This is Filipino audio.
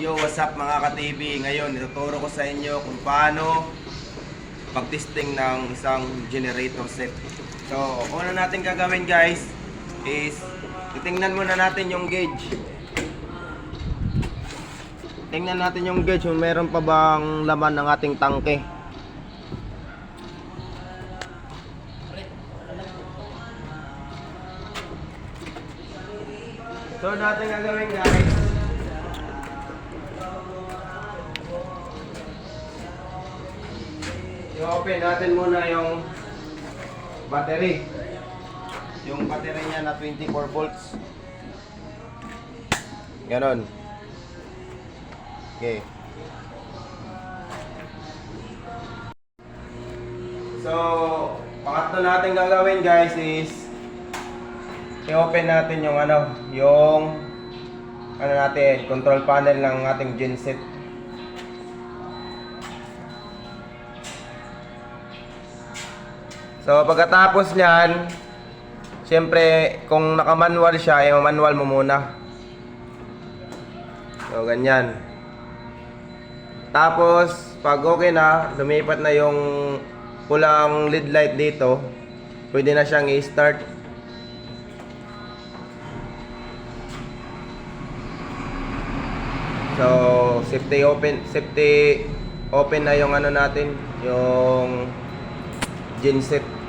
Yo, what's up mga ka-TV? Ngayon, ituturo ko sa inyo kung paano pag-testing ng isang generator set. So, una natin gagawin guys is titingnan muna natin yung gauge. Tingnan natin yung gauge kung meron pa bang laman ng ating tangke. So, natin gagawin guys I-open natin muna yung battery. Yung battery niya na 24 volts. Ganon. Okay. So, pangatlo natin gagawin guys is i-open natin yung ano, yung ano natin, control panel ng ating genset. So pagkatapos niyan, siyempre kung naka-manual siya, eh manual mo muna. So ganyan. Tapos pag okay na, lumipat na yung pulang lead light dito, pwede na siyang i-start. So, safety open, safety open na yung ano natin, yung genset.